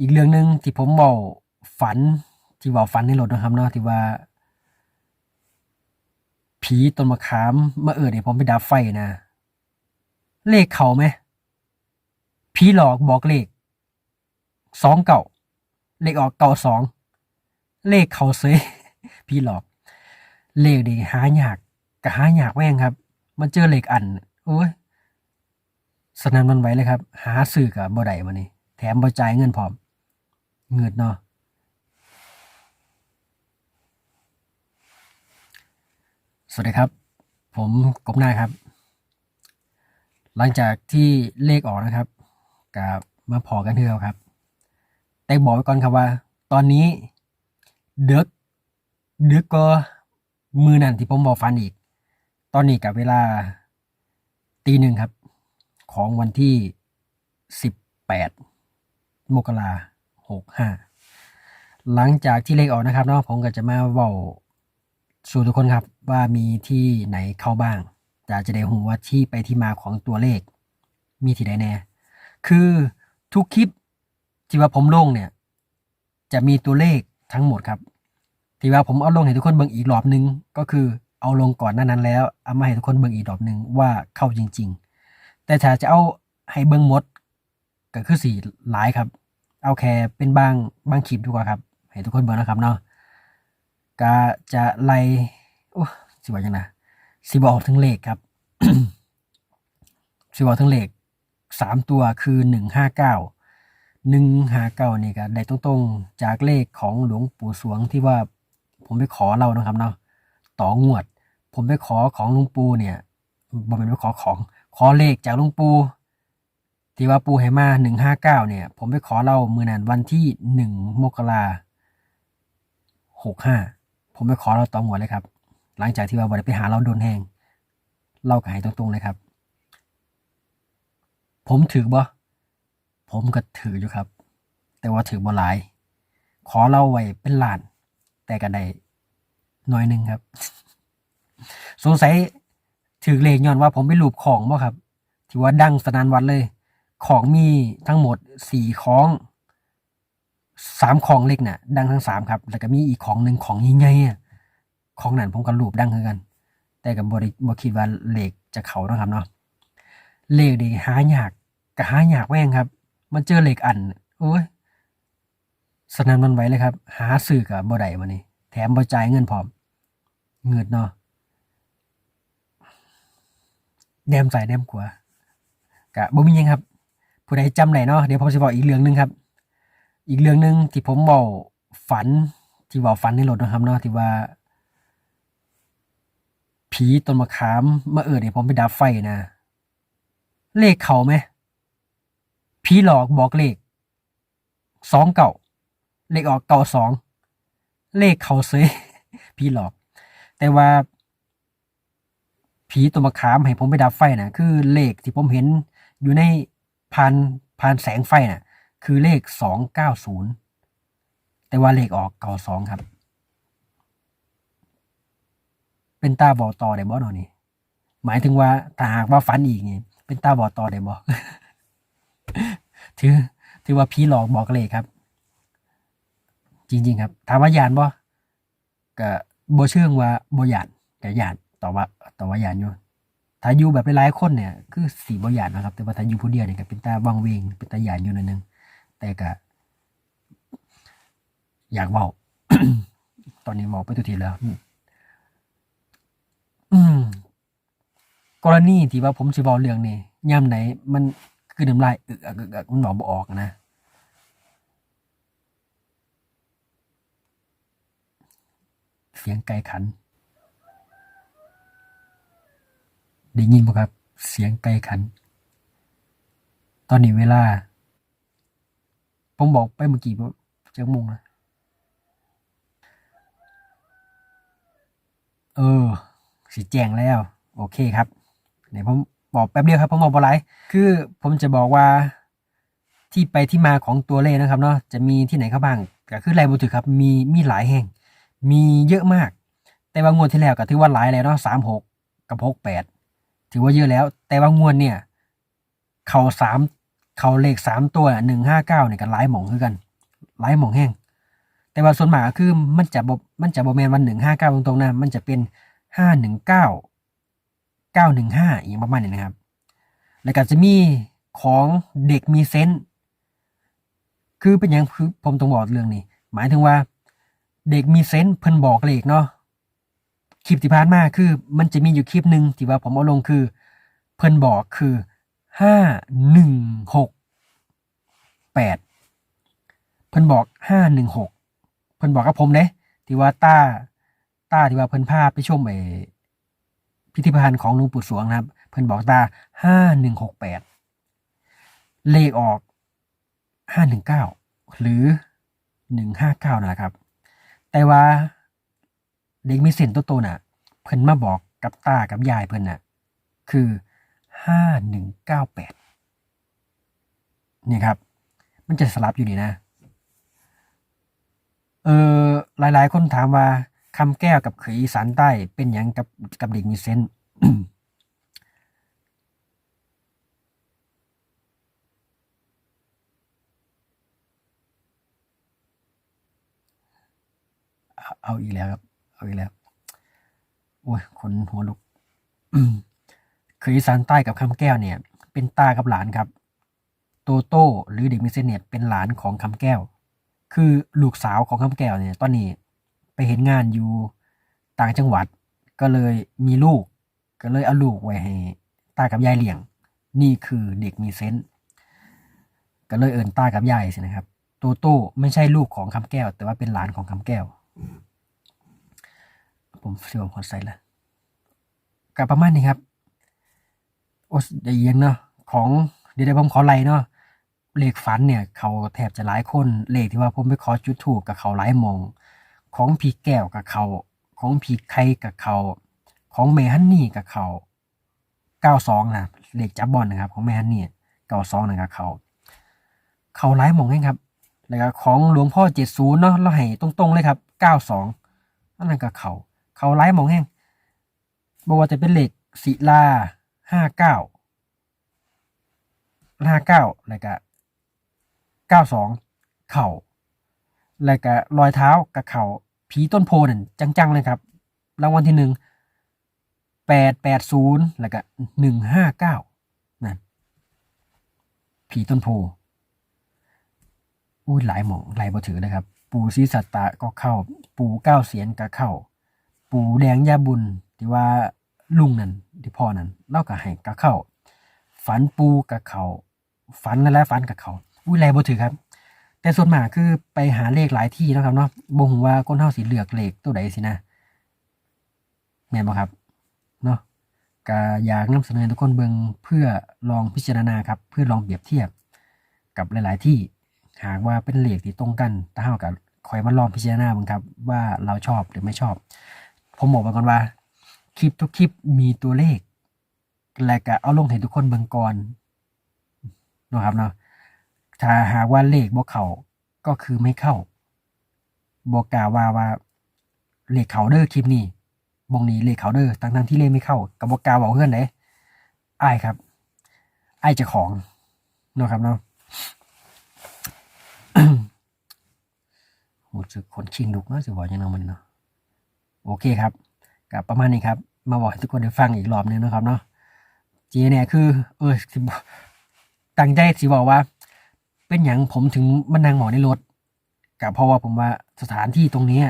อีกเรื่องหนึ่งที่ผมเว้าฝันที่เว้าฝันในรถนะครับเนาะที่ว่า ผีต้นมะขามมาเอิ้นให้ผมไปดับไฟนะ เลขเขาไหมผีหลอกบอกเลขสองเก่าเลขออกเก่าสองเลขเขาเซยผีหลอก เลขนี่หายากก็หายากแม่งครับ มันเจอเลขอันโอ้ยสนันหวันไหวเลยครับ หาซื้อกับบ่ได้มานี่แถมบ่จ่ายเงินพร้อม เงินเนาะสวัสดีครับ ผมกบหน้าครับ หลังจากที่เลขออกนะครับกับมาพอกันเทือครับ แต่บอกไว้ก่อนครับว่า ตอนนี้เดึกเดึกก็มือนั่นที่ผมบอกฟันอีก ตอนนี้กับเวลาตีหนึ่งครับ ของวันที่สิบแปดมกรา หกห้าหลังจากที่เลขออกนะครับเนาะผมก็จะมาเว้าสู่ทุกคนครับว่ามีที่ไหนเข้าบ้างจะจะได้หูว่าที่ไปที่มาของตัวเลข มีที่ใดแน่ คือทุกคลิปที่ว่าผมลงเนี่ย จะมีตัวเลขทั้งหมดครับ ที่ว่าผมเอาลงให้ทุกคนเบิ่งอีกรอบหนึง ก็คือเอาลงก่อนหน้านั้นแล้วเอามาให้ทุกคนเบิ่งอีกรอบหนึงว่าเข้าจริง ๆ แต่ถ้าจะเอาให้เบิ่งหมดก็คือสี่หลายครับ เอาแค่เป็นบางบางคลิปดีกว่าครับ ให้ทุกคนเบิ่งนะครับเนาะก็จะไล่โอ้สิว่าจังนะสิบอกถึงเลขครับสิบอกถึงเลขสามตัวคือหนึ่งห้าเก้าหนึ่งห้าเก้านี่ก็ได้ตรงๆจากเลขของหลวงปู่สวงที่ว่าผมไปขอเรานะครับเนาะต่องวด ผมไปขอของหลวงปู่เนี่ยบ่เป็นไปขอของ ขอเลขจากหลวงปู่ ที่ว่าปูให้มาหนึ่งห้าเก้าเนี่ย ผมไปขอเรามือนันวันที่หนึ่งมกราหกห้าผมไปขอเราตอหัวเลยครับ หลังจากที่ว่าบริไปหาเราโดนแหงเราก็ให้ตรงๆเลยครับ ผมถือบ่ผมก็ถืออยู่ครับ แต่ว่าถือบ่หลาย ขอเราไว้เป็นล้าน แต่ก็ได้น้อยหนึ่งครับ สงสัยถือเลขย้อนว่าผมไปรูปของบ่ครับ ที่ว่าดังสนานวัดเลย ของมีทั้งหมดสี่ของสามของเล็กน่ะ ดังทั้งสามครับ แล้วก็มีอีกของหนึ่งของใหญ่ๆของนั้นผมก็รูปดังคือกัน แต่กับบริบคิดว่าเหลขจะเขานะครับเนาะเหลขดีหายากก็หายากแม่งครับ มันเจอเหลขอันโอ้ยสนั่นหวันไหวเลยครับ หาซื้อกับบ่ได้มานี่แถมบ่จ่ายเงินพร้อม เงินเนาะแนมใส่แนมกลัวกะบ่มีหยังครับ ผู้ใดจำได้เนาะเดี๋ยวผมจะบอกอีกเรื่องหนึ่งครับ อีกเรื่องหนึ่งที่ผมเว้าฝันที่เว้าฝันในรถนะครับเนาะที่ว่า ผีต้นมะขามมาเอิ้นให้ผมไปดับไฟนะ เลขเขาไหมผีหลอกบอกเลขสองเก่าเลขออกเก่าสองเลขเขาเซยผีหลอก แต่ว่าผีต้นมะขามให้ผมไปดับไฟนะคือเลขที่ผมเห็นอยู่ใน ผ่านผ่านแสงไฟน่ะ คือเลขสองเก้าศูนย์แต่ว่าเลขออกเก่าสองครับ เป็นตาบอต่อได้บ่เนาะนี่หมายถึงว่าถ้าหากว่าฝันอีกนี่เป็นตาบอต่อได้บ่ถือถือว่าผีหลอกบอกเลขครับ จริง ๆ ครับถามว่ายานบ่ก็บ่เชื่องว่าบ่ยานแต่ยานต่อว่าต่อว่ายานอยู่ ถ้าอยู่แบบหลายๆคนเนี่ย คือสีบ่ยานนะครับ แต่ว่าถ้าอยู่ผู้เดียวเนี่ยก็เป็นตาวังเวง เป็นตาหยานอยู่นั่นนึง แต่ก็อยากเว้าตอนนี้เว้าไปทุกทีแล้ว อืมกรณีที่ว่าผมสิเว้าเรื่องนี้ยามไหน มันคือน้ำลายอึกอักอึกอักมันเว้าบ่ออกนะเสียงไก่ขัน ได้ยินบ่ครับ เสียงไก่ขัน ตอนนี้เวลา ผมบอกไปเมื่อกี้ว่าจักโมงนะเออ สิแจ้งแล้ว โอเคครับเดี๋ยวผมบอกแป๊บเดียวครับผมบอกบ่หลายคือผมจะบอกว่าที่ไปที่มาของตัวเลขนะครับเนาะจะมีที่ไหนเขาบ้างก็คือรายบุตรครับมีมีหลายแห่ง มีเยอะมาก แต่ว่างวดที่แล้วก็ถือว่าหลายแล้วเนาะสามหกกับหกแปด ถือว่าเยอะแล้ว แต่ว่างวดเนี่ย เขาสามเขาเลขสามตัวหนึ่งห้าเก้าเนี่ยก็หลายหมองคือกันหลายหมองแห้งแต่ว่าส่วนมากคือมันจะบมันจะบ่แมนวันหนึ่งห้าเก้าตรงๆนะมันจะเป็นห้าหนึ่งเก้าเก้าหนึ่งห้าอย่างประมาณนี้นะครับ แล้วก็จะมีของเด็กมีเซนส์คือเป็นอย่างคือผมต้องบอกเรื่องนี้ หมายถึงว่า เด็กมีเซนส์เพิ่นบอกเลขเนาะ คลิปที่ผ่านมาคือ มันจะมีอยู่คลิปหนึ่งที่ว่าผมเอาลงคือ เพิ่นบอกคือห้าหนึ่งหกแปดเพิ่นบอกห้าหนึ่งหกเพิ่นบอกกับผมเด้ที่ว่าต้าต้าที่ว่าเพิ่นพาไปชมไอพิพิธภัณฑ์ของหลวงปู่สวงนะครับ เพิ่นบอกตาห้าหนึ่งหกแปดเลขออกห้าหนึ่งเก้าหรือหนึ่งห้าเก้านะครับ แต่ว่า เด็กมีเส้นโตๆน่ะ เพิ่นมาบอกกับตากับยายเพิ่นน่ะ คือห้าหนึ่งเก้าแปดนี่ครับ มันจะสลับอยู่นี่นะ เออหลาย ๆ คนถามว่าคำแก้วกับเขยอีสานใต้เป็นหยังกับกับเด็กมีเซนส์เอาเอาอีกแล้วครับ เอาอีกแล้วโอ้ยคนหัวลุกเขยอีสานใต้กับคำแก้วเนี่ย เป็นตากับหลานครับโตโต้หรือเด็กมิเซนเนี่ยเป็นหลานของคำแก้ว คือลูกสาวของคำแก้วเนี่ย ตอนนี้ไปเห็นงานอยู่ต่างจังหวัด ก็เลยมีลูก ก็เลยเอาลูกไว้ให้ตากับยายเลี้ยง นี่คือเด็กมีเซนส์ก็เลยเอินตากับยายสินะครับโตโต้ไม่ใช่ลูกของคำแก้ว แต่ว่าเป็นหลานของคำแก้ว ผมเสียวคนใส่ละกับประมาณนี้ครับ โอ้ยเย็นเนาะของเดี๋ยวผมขอไล่เนาะเลขฝันเนี่ย เขาแทบจะหลายคนเลขที่ว่าผมไปขอจุดถูกกับเขาหลายมอง ของพีแก้วกับเขา ของพีไข่กับเขา ของเมฮันนี่กับเขาเก้าสองนะเลขจับบอลนะครับ ของเมฮันนี่เก้าสองนะครับเขา เขาหลายมองเองครับแล้วก็ของหลวงพ่อเจ็ดศูนย์เนาะเราให้ตรงๆเลยครับเก้าสองนั่นกับเขา เขาหลายหมองแห้งบอกว่าจะเป็นเหลขศิลาห้าเก้าห้าเก้าแล้วก็เก้าสองเข่าแล้วก็รอยเท้ากับเข่าผีต้นโพนั่นจังๆเลยครับ รางวัลที่หนึ่งแปดแปดศูนย์แล้วก็หนึ่งห้าเก้านั่นผีต้นโพอุ้ยหลายหมองหลายบ่ถือเลยครับ ปูศรีสัตตะก็เข้า ปูเก้าเสียนก็เข้า ปูแดงยาบุญที่ว่าลุงนั่นที่พ่อนั่นเล่ากับให้ก็เข้าฝันปูกับเขาฝันนั่นแหละฝันกับเขาอุ้ยหลายบ่ถือครับ แต่ส่วนมากคือไปหาเลขหลายที่นะครับเนาะบ่ฮู้ว่าคนเฮาสิเหลือกเลขตัวใดสินะแม่นบ่ครับเนาะก็อยากนำเสนอทุกคนเบิ่งเพื่อลองพิจารณาครับ เพื่อลองเปรียบเทียบกับหลาย ๆ ที่หากว่าเป็นเลขที่ตรงกันถ้าเฮาก็คอยมาลองพิจารณาบิ่งครับ ว่าเราชอบหรือไม่ชอบ ผมบอกไว้ก่อนว่า คลิปทุกคลิปมีตัวเลขและก็เอาลงให้ทุกคนเบิ่งก่อนนะครับเนาะถ้าหาว่าเลขบ่เข้าก็คือไม่เข้าบอกกล่าวว่าว่าเลขเขาเด้อคลิปนี้บงนี้เลขเขาเด้อทั้งทั้งๆที่เลขไม่เข้ากับบอกกล่าวบอกเพื่อนเลยไอ้ครับไอ้เจะของนะครับเนาะรู้สึกขนชิงลุกนะสิบอกยังไงมันเนาะ โอเคครับกับประมาณนี้ครับ มาบอกให้ทุกคนได้ฟังอีกรอบหนึงนะครับเนาะเจเนี่ยคือ เออตั้งใจสิบอกว่า เป็นอย่างผมถึงมานั่งหมอในรถกับเพราะว่าผมว่าสถานที่ตรงนี้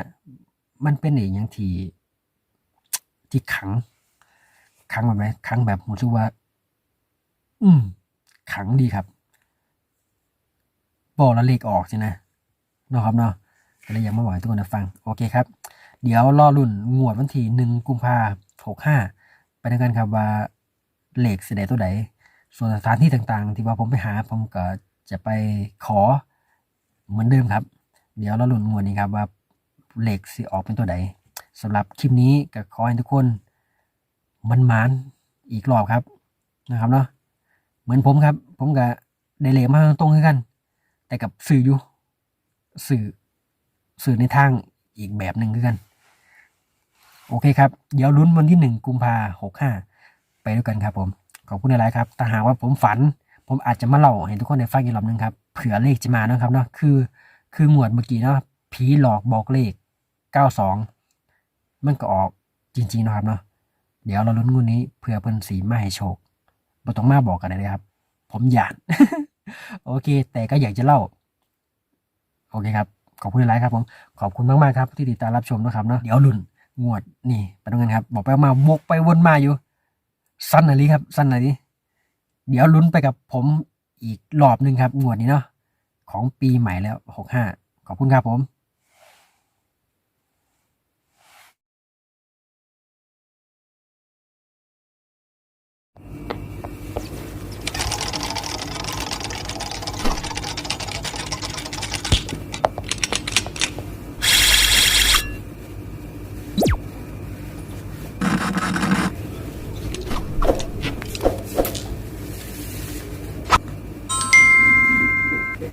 มันเป็นออย่างที่ที่ขัง ขังแบบไหนขังแบบผมรู้สึกว่า อืม ขังดีครับบอกแล้วเลขออกใช่ไหมนะครับเนาะก็เลยอยากมาบอกให้ทุกคนได้ฟัง โอเคครับ เดี๋ยวรอรุ่นงวดวันที่หนึ่งกุมภาหกห้าไปด้วยกันครับว่าเหลขสิไดตัวใด ส่วนสถานที่ต่างๆ ที่ว่าผมไปหาผมก็จะไปขอเหมือนเดิมครับ เดี๋ยวราลุ้นงวดนี้ครับว่าเหลขสิออกเป็นตัวใดสำหรับคลิปนี้ก็ขอให้ทุกคนมันมานอีกรอบครับนะครับเนาะเหมือนผมครับ ผมก็ได้เหลขมาตรงๆกัน แต่กับสื่ออยู่สื่อสื่อในทางอีกแบบหนึ่งกัน โอเคครับ เดี๋ยวลุ้นวันที่หนึ่งกุมภาหกห้าไปด้วยกันครับผมขอบคุณหลายๆครับถ้าหากว่าผมฝัน ผมอาจจะมาเล่าให้ทุกคนได้ฟังอีกรอบหนึงครับเผื่อเลขจะมานะครับเนาะคือ คือหมวดเมื่อกี้เนาะผีหลอกบอกเลข 92 มันก็ออกจริงๆนะครับเนาะเดี๋ยวเราลุ้นงวดนี้เผื่อเพิ่นสีมาให้โชคบ่ต้องมาบอกกันเลยครับ ผมหยานโอเค แต่ก็อยากจะเล่า โอเคครับ ขอบคุณหลายครับผม ขอบคุณมากๆครับ ที่ติดตามรับชมนะครับเนาะเดี๋ยวลุ้น งวดนี่ไปตรงกันครับ บอกไปมาวกไปวนมาอยู่ สั้นอะไรครับ สั้นอะไรเดี๋ยวลุ้นไปกับผมอีกรอบหนึ่งครับ งวดนี้เนาะของปีใหม่แล้วหกห้าขอบคุณครับผม